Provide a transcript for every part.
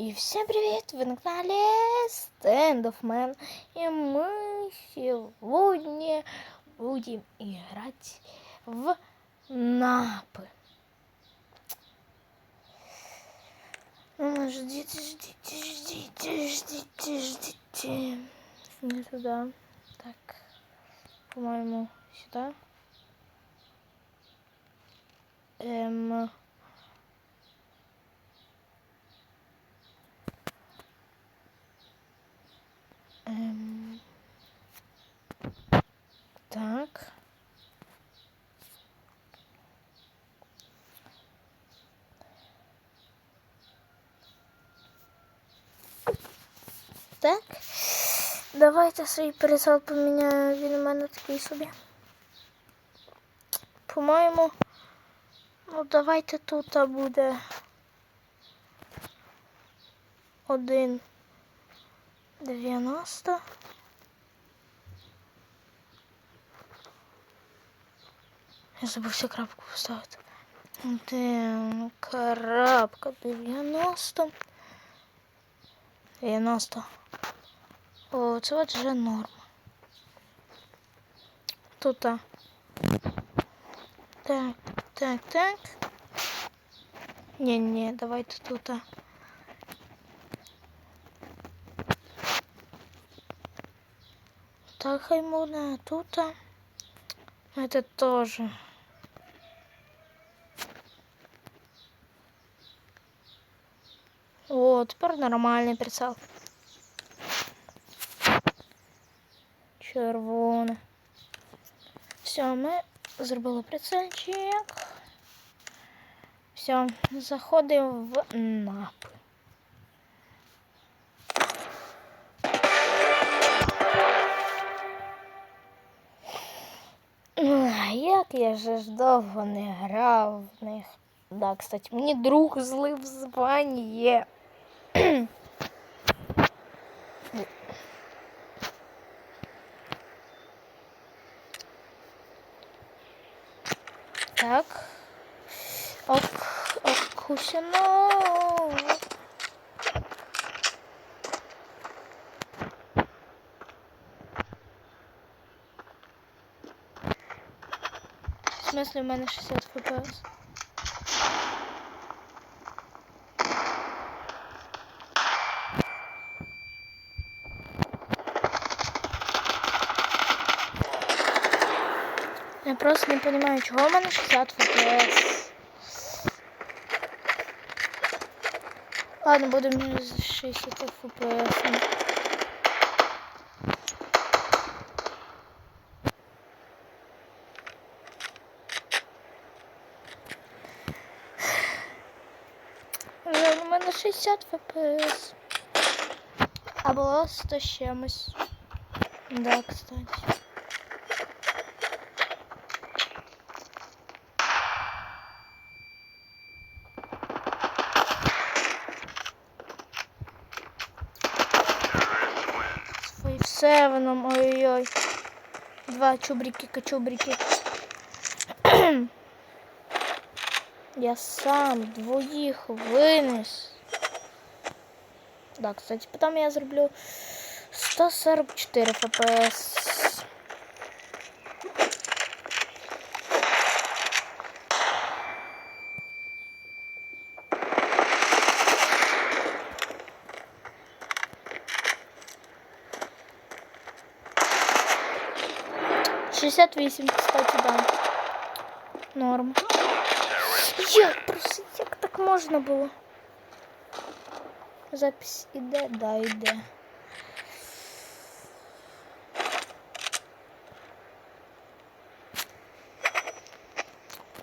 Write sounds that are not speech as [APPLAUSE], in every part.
И всем привет! Вы на канале Stand of Man. И мы сегодня будем играть в Напы. Ну, Ждите, ждите, ждите, ждите, ждите. Не туда. Так, по-моему, сюда. Эм... Так. Давайте свій пересел поміняю. Він у мене такий собі. По-моєму, ну давайте тут буде один. 90. Я забувся крапку поставити. Один, крапка 90. 90. О, це от вже норма. Тут. а. Так, так, так. Ні-ні, давайте тут. а. Так, хай буде тут. а. Это тоже. О, тепер нормальний прицел. Червоне. Все, ми зробили прицельчик. Все, заходимо в напи. Як я же ж довго не грав в них. Да, кстати, мені друг злив звання. Так. Ок, окусено. В смысле, у мене 60 фпс. Я просто не понимаю, чого у мене 60 фпс. Ладно, будемо з 60 фпс. Вже у мене 60 фпс. А було 100 з чимось. Да, кстати. Фейсевеном, ой-ой-ой. Два чубрики, качубрики. [CLEARS THROAT] Я сам двоїх винес. Да, кстати, потом я зроблю 144 фпс. Шестьдесят восемь, кстати, да. Норм. Як просто як так можна було? Запись іде, да, іде.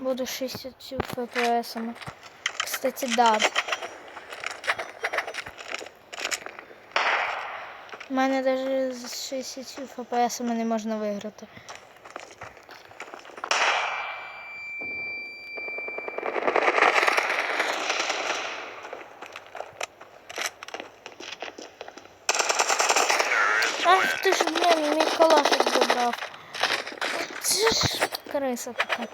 Буду 60 фпс. Кстати, да. У мене навіть з 60 фпс не можна виграти. смысла пока.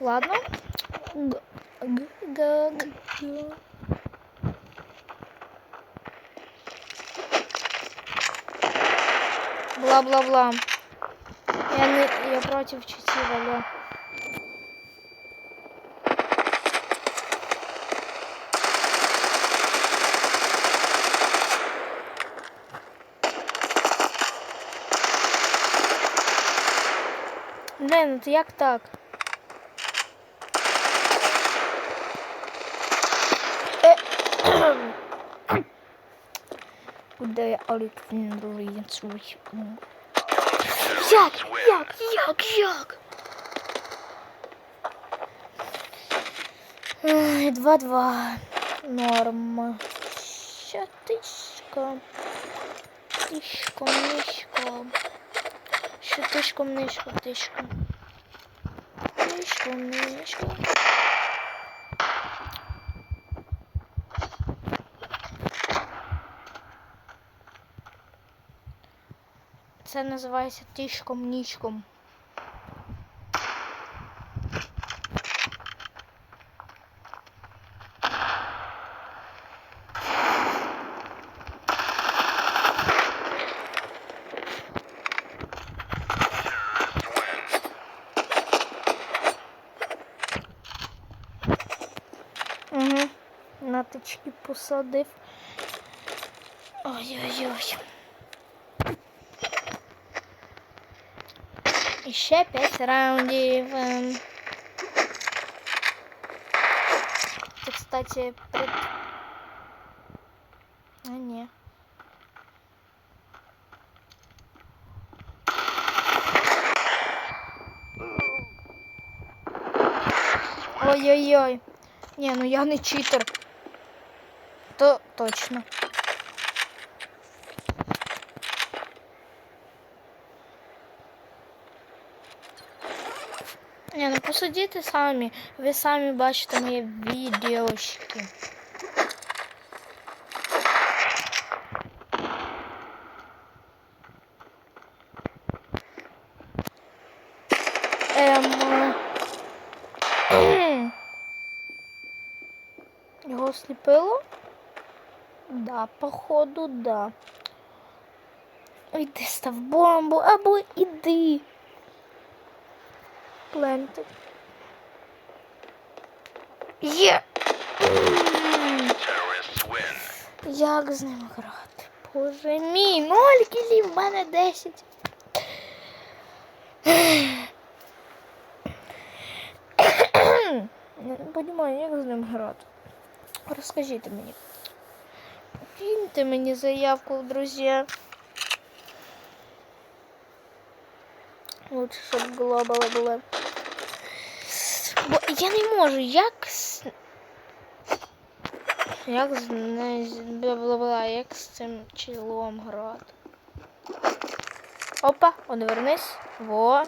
Ладно. Бла-бла-бла. Я, не, я против чтива, да. Блин, ну як так? Е, [COUGHS] Куди я Олександрую? Як? Як? Як? Як? Два-два. Норм. Ще тишка. Тишком, нишком. Ще тишком, нишком, тишком. Нишком. Це називається тишком, Угу. Натички посадив. Ой-ой-ой. І ще п'ять раундів. ем. Кстати, пред... А, ні. Ой-ой-ой. Ні, ну я не читер. То точно. Ні, ну посудіть самі. Ви самі бачите мої відеочки. Ем... Сліпило? Да, походу, да. Іди став бомбу, або іди. Пленти. Є! Як з ним грати? Боже мій, ноль кілів, в мене 10. Я не розумію, як з ним грати. Розкажіть мені. Киньте мені заявку друзі. Лучше, щоб глобали були. Бо я не можу, як. Як з не бла-бла-бла, як з цим чолом грати. Опа, одвернись. Во.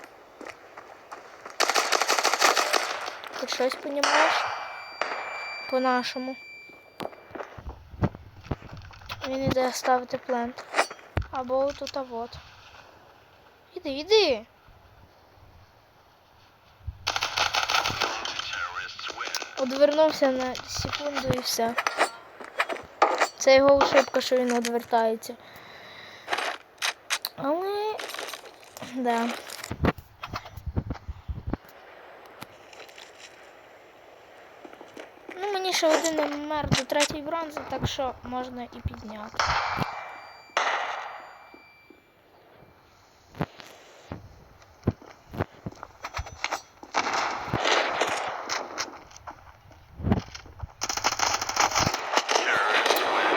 Ти щось понімаєш? По-нашому. Він іде ставити плент. Або тут а вот. Іди, іди. Одвернувся на секунду і все. Це його ошибка, що він одвертається. Але. Да. Ще один ММР до третьої бронзи, так що можна і підняти.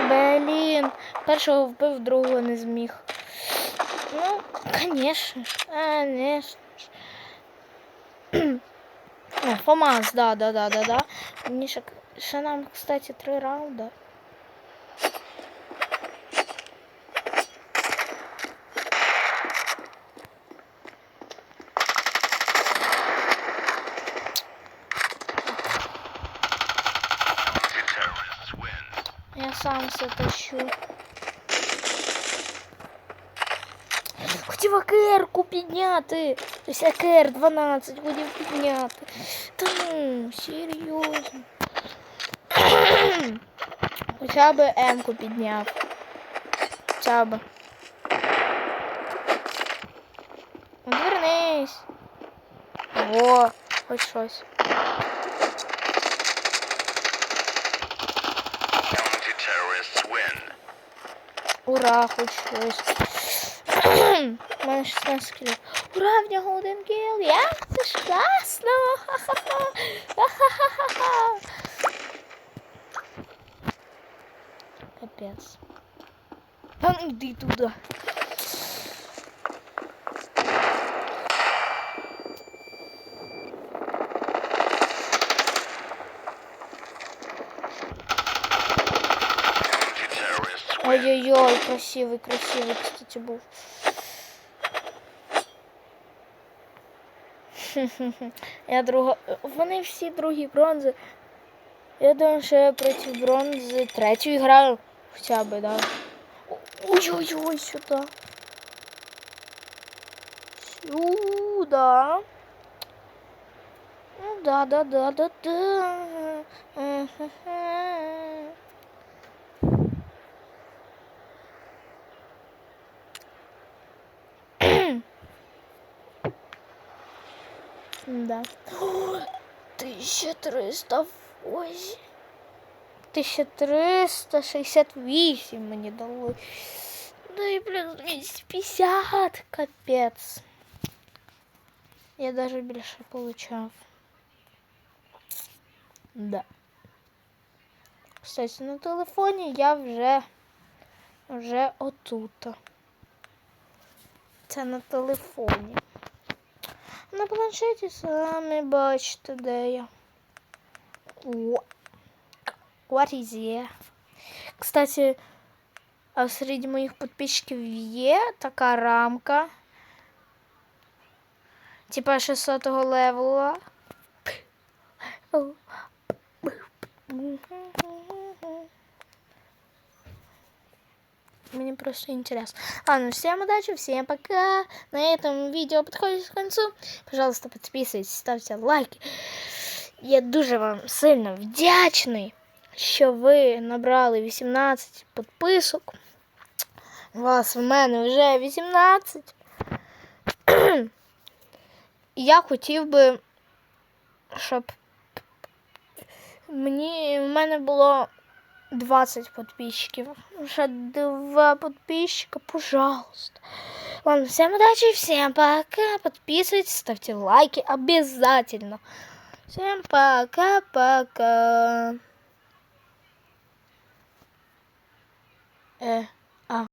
Блін, першого вбив, другого не зміг. Ну, конечно, ж, конечно. ж. [CLEARS THROAT] О, да, да, да, да, да. Мені ще нам, кстати, три раунда. Terrorists win. Я сам все тащу. Хотів АКР-ку підняти. Ось АКР 12 хотів підняти. Та ну, серйозно. Хоча б М-ку підняв. Хоча б. Вернись. О, хоч щось. Ура, хоч щось. У [CLEARS THROAT] мене 16 кілів. Ура, в нього один кіл. Я? Це ж класно. Ха-ха-ха. Ха-ха-ха-ха. Капець. А ну йди туди. Ой-ой-ой, красивий, красивий, кстати, був. [LAUGHS] Я друга. Вони всі другі бронзи. Я думаю, що я проти бронзи третьої граю. Хоча б, да. Ой-ой-ой, сюди. Сюда. Ну да, да, да, да, да. [CLEARS THROAT] Да. О, 1308. 1368 мені дали. Да і плюс 250. Капець. Я даже більше получав. Да. Кстати, на телефоні я вже вже отут. Це на телефоні. На планшеті самі бачите, де я. О. What is here? Кстати, а серед моїх підписчиків є така рамка. Типа 600 левела. Мне просто интересно. Ладно, всем удачи, всем пока. На этом видео подходит к концу. Пожалуйста, підписуйтесь, ставте лайки. Я дуже вам сильно вдячний, Що ви набрали 18 підписок. Вас в мене вже 18. І я хотів би, щоб мені в мене було 20 подписчиков. Уже два подписчика, пожалуйста. Ладно, всем удачи, всем пока. Подписывайтесь, ставьте лайки обязательно. Всем пока-пока. Yeah.